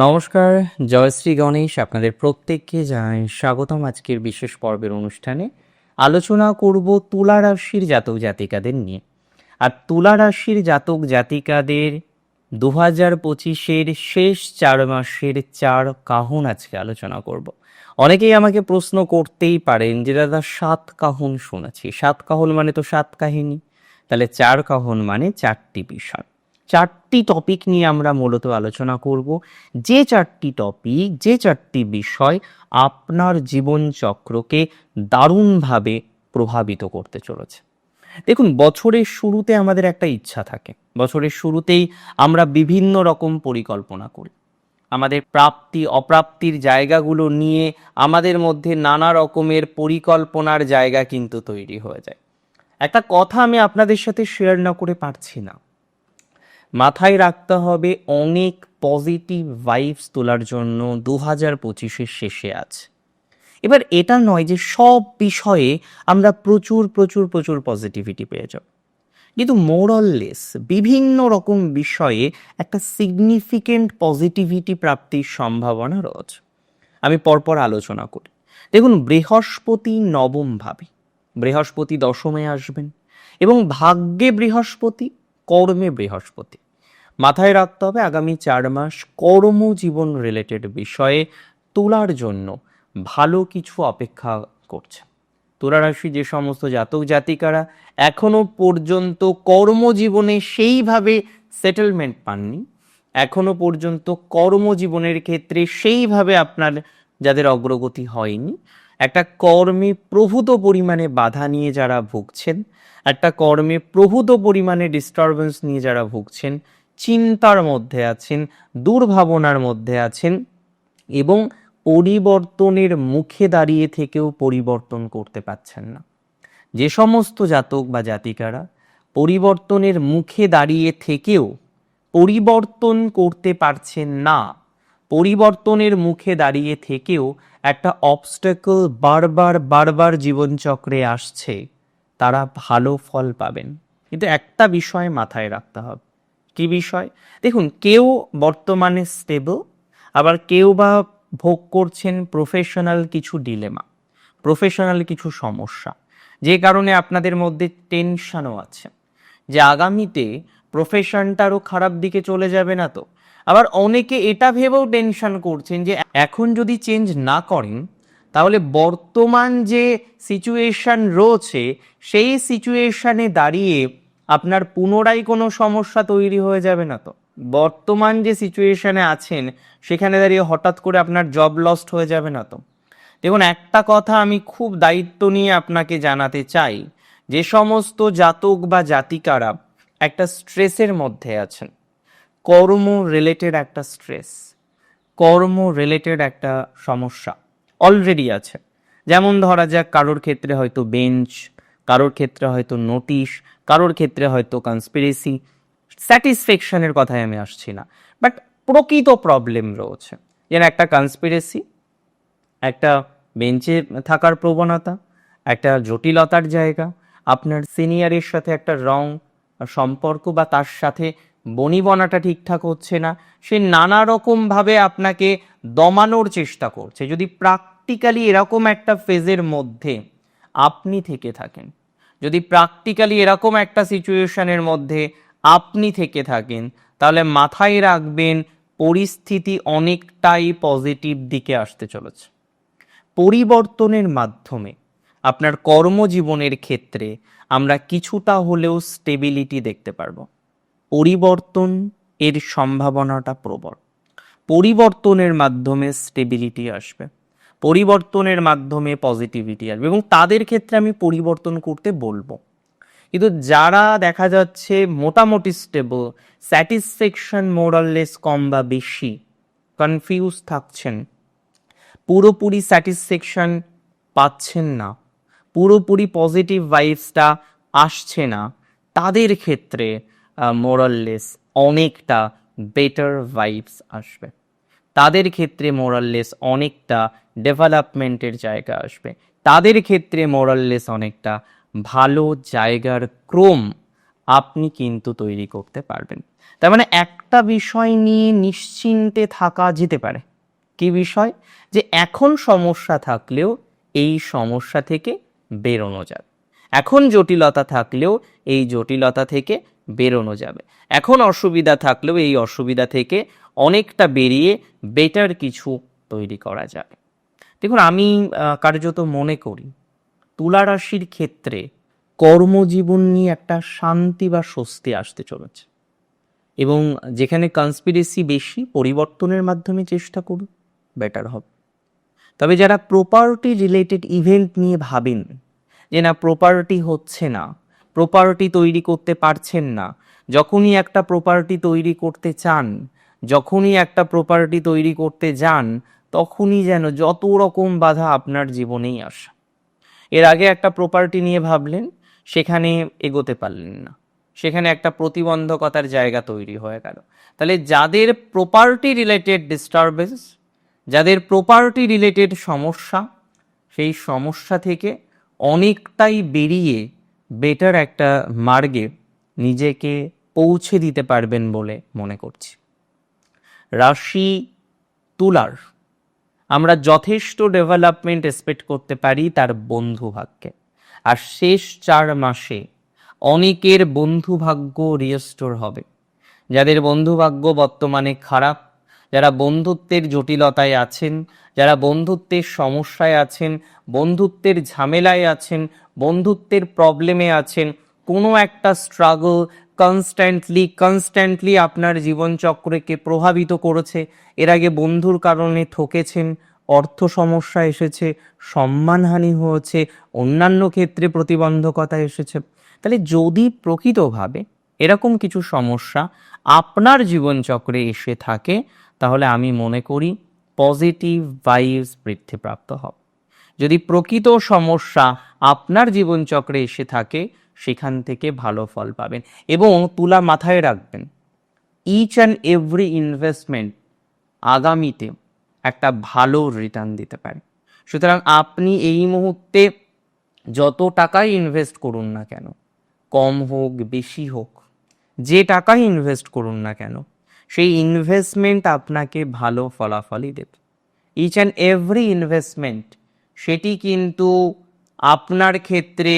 নমস্কার জয়শ্রী গণেশ আপনাদের প্রত্যেককে জানাই স্বাগতম আজকের বিশেষ পর্বের অনুষ্ঠানে। আলোচনা করব তুলা রাশির জাতক জাতিকাদের নিয়ে। আর তুলা রাশির জাতক জাতিকাদের দু হাজার পঁচিশের শেষ চার মাসের চার কাহন আজকে আলোচনা করব। অনেকেই আমাকে প্রশ্ন করতেই পারেন যে, দাদা, সাত কাহন শুনেছি সাত কাহন মানে তো সাত কাহিনী। তাহলে চার কাহন মানে চারটি বিষয়। চারটি টপিক নিয়ে আমরা মূলত আলোচনা করব। যে চারটি টপিক যে চারটি বিষয় আপনার জীবনচক্রকে দারুণভাবে প্রভাবিত করতে চলেছে। দেখুন, বছরের শুরুতে আমাদের একটা ইচ্ছা থাকে। বছরের শুরুতেই আমরা বিভিন্ন রকম পরিকল্পনা করি। আমাদের প্রাপ্তি, অপ্রাপ্তির জায়গাগুলো নিয়ে আমাদের মধ্যে নানা রকমের পরিকল্পনার জায়গা কিন্তু তৈরি হয়ে যায়। একটা কথা আমি আপনাদের সাথে শেয়ার না করে পারছি না। মাথায় রাখতে হবে অনেক পজিটিভ ভাইবস তোলার জন্য দু হাজার পঁচিশের শেষে আছে এবার এটা নয় যে সব বিষয়ে আমরা প্রচুর প্রচুর প্রচুর পজিটিভিটি পেয়ে যাব। কিন্তু মোরললেস বিভিন্ন রকম বিষয়ে একটা সিগনিফিকেন্ট পজিটিভিটি প্রাপ্তির সম্ভাবনা রয়েছে। আমি পরপর আলোচনা করি। দেখুন, বৃহস্পতি নবম ভাবে। বৃহস্পতি দশমে আসবেন এবং ভাগ্যে বৃহস্পতি, কর্মে বৃহস্পতি। মাথায় রাখতে হবে আগামী চার মাস কর্মজীবন রিলেটেড বিষয়ে তোলার জন্য ভালো কিছু অপেক্ষা করছে। তুলা রাশি যে সমস্ত জাতক জাতিকারা এখনও পর্যন্ত কর্মজীবনে সেইভাবে সেটেলমেন্ট পাননি। এখনও পর্যন্ত কর্মজীবনের ক্ষেত্রে সেইভাবে আপনার যাদের অগ্রগতি হয়নি। একটা কর্মে প্রভূত পরিমাণে বাধা নিয়ে যারা ভুগছেন, একটা কর্মে প্রভূত পরিমাণে ডিস্টারবেন্স নিয়ে যারা ভুগছেন চিন্তার মধ্যে আছেন, দুর্ভাবনার মধ্যে আছেন এবং পরিবর্তনের মুখে দাঁড়িয়ে থেকেও পরিবর্তন করতে পারছেন না। যে সমস্ত জাতক বা জাতিকারা পরিবর্তনের মুখে দাঁড়িয়ে থেকেও পরিবর্তন করতে পারছেন না, পরিবর্তনের মুখে দাঁড়িয়ে থেকেও একটা অবস্টেকল বারবার বারবার জীবনচক্রে আসছে, তারা ভালো ফল পাবেন। কিন্তু একটা বিষয় মাথায় রাখতে হবে। কি বিষয়? দেখুন, কেউ বর্তমানে স্টেবল আবার কেউ বা ভোগ করছেন প্রফেশনাল কিছু ডিলেমা প্রফেশনাল কিছু সমস্যা, যে কারণে আপনাদের মধ্যে টেনশনও আছে, যে আগামীতে প্রফেশনটা আরও খারাপ দিকে চলে যাবে না তো। আবার অনেকে এটা ভেবেও টেনশন করছেন যে এখন যদি চেঞ্জ না করেন, তাহলে বর্তমান যে সিচুয়েশান রয়েছে, সেই সিচুয়েশানে দাঁড়িয়ে আপনার পুনরায় কোনো সমস্যা তৈরি হয়ে যাবে না তো। বর্তমান যে সিচুয়েশনে আছেন, সেখানে দাঁড়িয়ে হঠাৎ করে আপনার জব লস্ট হয়ে যাবে না তো। দেখুন, একটা কথা আমি খুব দায়িত্ব নিয়ে আপনাকে জানাতে চাই, যে সমস্ত জাতক বা জাতিকারা একটা স্ট্রেসের মধ্যে আছেন। কর্ম রিলেটেড একটা স্ট্রেস কর্ম রিলেটেড একটা সমস্যা অলরেডি আছে। যেমন ধরা যাক, কারোর ক্ষেত্রে হয়তো বেঞ্চ কারোর ক্ষেত্রে হয়তো নোটিশ কারোর ক্ষেত্রে হয়তো কনস্পিরেসি স্যাটিসফ্যাকশনের কথায় আমি আসছি না। বাট প্রকৃত প্রবলেম রয়েছে। যেন একটা কনস্পিরেসি একটা বেঞ্চে থাকার প্রবণতা, একটা জটিলতার জায়গা, আপনার সিনিয়রের সাথে একটা রং সম্পর্ক বা তার সাথে বনিবনাটা ঠিকঠাক হচ্ছে না, সে নানা রকমভাবে আপনাকে দমানোর চেষ্টা করছে। যদি প্র্যাকটিক্যালি এরকম একটা ফেজের মধ্যে আপনি থেকে থাকেন যদি প্র্যাকটিক্যালি এরকম একটা সিচুয়েশনের মধ্যে আপনি থেকে থাকেন, তাহলে মাথায় রাখবেন পরিস্থিতি অনেকটাই পজিটিভ দিকে আসতে চলেছে। পরিবর্তনের মাধ্যমে আপনার কর্মজীবনের ক্ষেত্রে আমরা কিছুটা হলেও স্টেবিলিটি দেখতে পারব। পরিবর্তন এর সম্ভাবনাটা প্রবল। পরিবর্তনের মাধ্যমে স্টেবিলিটি আসবে। পরিবর্তনের মাধ্যমে পজিটিভিটি আসবে এবং তাদের ক্ষেত্রে আমি পরিবর্তন করতে বলব। কিন্তু যারা দেখা যাচ্ছে মোটামুটি স্টেবল স্যাটিসফ্যাকশন মোরাললেস কম বা বেশি কনফিউজ থাকছেন, পুরোপুরি স্যাটিসফ্যাকশন পাচ্ছেন না, পুরোপুরি পজিটিভ ভাইবসটা আসছে না, তাদের ক্ষেত্রে মোরাললেস অনেকটা বেটার ভাইবস আসবে। তাদের ক্ষেত্রে মোরাললেস অনেকটা ডেভেলপমেন্টের জায়গা আসবে। তাদের ক্ষেত্রে মোরাললেস অনেকটা ভালো জায়গার ক্রম আপনি কিন্তু তৈরি করতে পারবেন। তার মানে একটা বিষয় নিয়ে নিশ্চিন্তে থাকা যেতে পারে। কি বিষয়? যে এখন সমস্যা থাকলেও এই সমস্যা থেকে বেরোনো যাবে। এখন জটিলতা থাকলেও এই জটিলতা থেকে বেরোনো যাবে। এখন অসুবিধা থাকলেও এই অসুবিধা থেকে অনেকটা বেরিয়ে বেটার কিছু তৈরি করা যাবে। দেখুন, আমি কার্যত মনে করি, তুলা রাশির ক্ষেত্রে কর্মজীবন নিয়ে একটা শান্তি বা স্বস্তি আসতে চলেছে। এবং যেখানে কনস্পিরেসি বেশি, পরিবর্তনের মাধ্যমে চেষ্টা করুন বেটার হবে। তবে যারা প্রপার্টি রিলেটেড ইভেন্ট নিয়ে ভাবেন, যে না প্রপার্টি হচ্ছে না প্রপার্টি তৈরি করতে পারছেন না, যখনই একটা প্রপার্টি তৈরি করতে চান, যখনই একটা প্রপার্টি তৈরি করতে যান তখনই যেন যত রকম বাধা আপনার জীবনেই আসা। এর আগে একটা প্রপার্টি নিয়ে ভাবলেন, সেখানে এগোতে পারলেন না। সেখানে একটা প্রতিবন্ধকতার জায়গা তৈরি হয়ে গেল। তাহলে যাদের প্রপার্টি রিলেটেড ডিস্টারবেন্স যাদের প্রপার্টি রিলেটেড সমস্যা, সেই সমস্যা থেকে অনেকটাই বেরিয়ে বেটার একটা মার্গে নিজেকে পৌঁছে দিতে পারবেন বলে মনে করছি। রাশি তুলার আমরা যথেষ্ট ডেভেলপমেন্ট এক্সপেক্ট করতে পারি তার বন্ধু ভাগ্যে। আর শেষ চার মাসে অনেকের বন্ধু ভাগ্য হবে। যাদের বন্ধু ভাগ্য বর্তমানে খারাপ, যারা বন্ধুত্বের জটিলতায় আছেন, যারা বন্ধুত্বের সমস্যায় আছেন, বন্ধুত্বের ঝামেলায় আছেন, বন্ধুত্বের প্রবলেমে আছেন, কোনো একটা স্ট্রাগল কনস্ট্যান্টলি কনস্ট্যান্টলি আপনার জীবনচক্রকে প্রভাবিত করেছে। এর আগে বন্ধুর কারণে ঠকেছেন, অর্থ সমস্যা এসেছে, সম্মানহানি হয়েছে, অন্যান্য ক্ষেত্রে প্রতিবন্ধকতা এসেছে। তাহলে যদি প্রকৃতভাবে এরকম কিছু সমস্যা আপনার জীবনচক্রে এসে থাকে, তাহলে আমি মনে করি পজিটিভ ভাইবস বৃদ্ধিপ্রাপ্ত হবে। যদি প্রকৃত সমস্যা আপনার জীবনচক্রে এসে থাকে, সেখান থেকে ভালো ফল পাবেন এবং তুলা মাথায় রাখবেন। ইচ অ্যান্ড এভরি ইনভেস্টমেন্ট আগামীতে একটা ভালো রিটার্ন দিতে পারে। সুতরাং আপনি এই মুহূর্তে যত টাকাই ইনভেস্ট করুন না কেন, কম হোক, বেশি হোক, যে টাকাই ইনভেস্ট করুন না কেন, সেই ইনভেস্টমেন্ট আপনাকে ভালো ফলাফলই দেবে। ইচ অ্যান্ড এভরি ইনভেস্টমেন্ট সেটি কিন্তু আপনার ক্ষেত্রে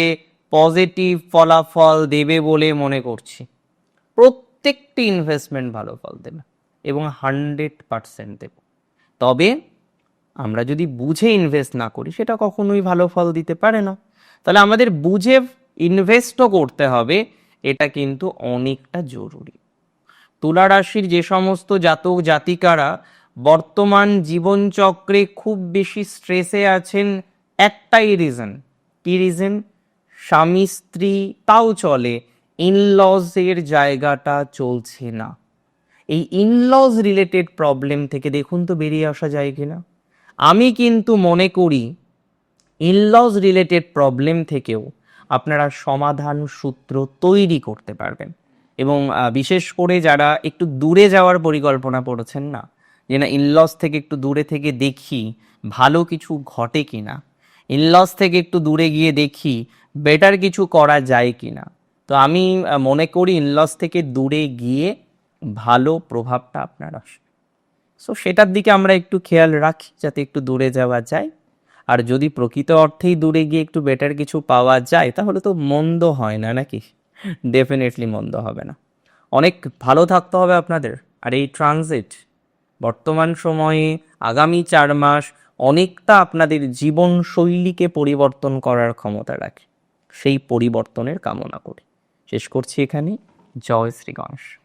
পজিটিভ ফলাফল দেবে বলে মনে করছি। প্রত্যেকটি ইনভেস্টমেন্ট ভালো ফল দেবে এবং হান্ড্রেড পারসেন্ট দেবে। তবে আমরা যদি বুঝে ইনভেস্ট না করি, সেটা কখনোই ভালো ফল দিতে পারে না। তাহলে আমাদের বুঝে ইনভেস্টও করতে হবে, এটা কিন্তু অনেকটা জরুরি। তুলা রাশির যে সমস্ত জাতক জাতিকারা বর্তমান জীবনচক্রে খুব বেশি স্ট্রেসে আছেন একটাই রিজন কি রিজন স্বামী, স্ত্রী, তাও চলে ইনলজের জায়গাটা চলছে না। এই ইনলজ রিলেটেড প্রবলেম থেকে দেখুন তো বেরিয়ে আসা যায় কিনা। আমি কিন্তু মনে করি ইনলজ রিলেটেড প্রবলেম থেকেও আপনারা সমাধান সূত্র তৈরি করতে পারবেন। এবং বিশেষ করে যারা একটু দূরে যাওয়ার পরিকল্পনা করেছেন না যে না ইনলস থেকে একটু দূরে থেকে দেখি ভালো কিছু ঘটে কি না ইনলস থেকে একটু দূরে গিয়ে দেখি বেটার কিছু করা যায় কি না তো আমি মনে করি ইনলস থেকে দূরে গিয়ে ভালো প্রভাবটা আপনার আসবে সো সেটার দিকে আমরা একটু খেয়াল রাখি যাতে একটু দূরে যাওয়া যায়। আর যদি প্রকৃত অর্থেই দূরে গিয়ে একটু বেটার কিছু পাওয়া যায়, তাহলে তো মন্দ হয় না নাকি? ডেফিনেটলি মন্দ হবে না। অনেক ভালো থাকতে হবে আপনাদের। আর এই ট্রানজিট বর্তমান সময়ে, আগামী চার মাস অনেকটা আপনাদের জীবনশৈলীকে পরিবর্তন করার ক্ষমতা রাখে। সেই পরিবর্তনের কামনা করি। শেষ করছি এখানে। জয় শ্রী গণেশ।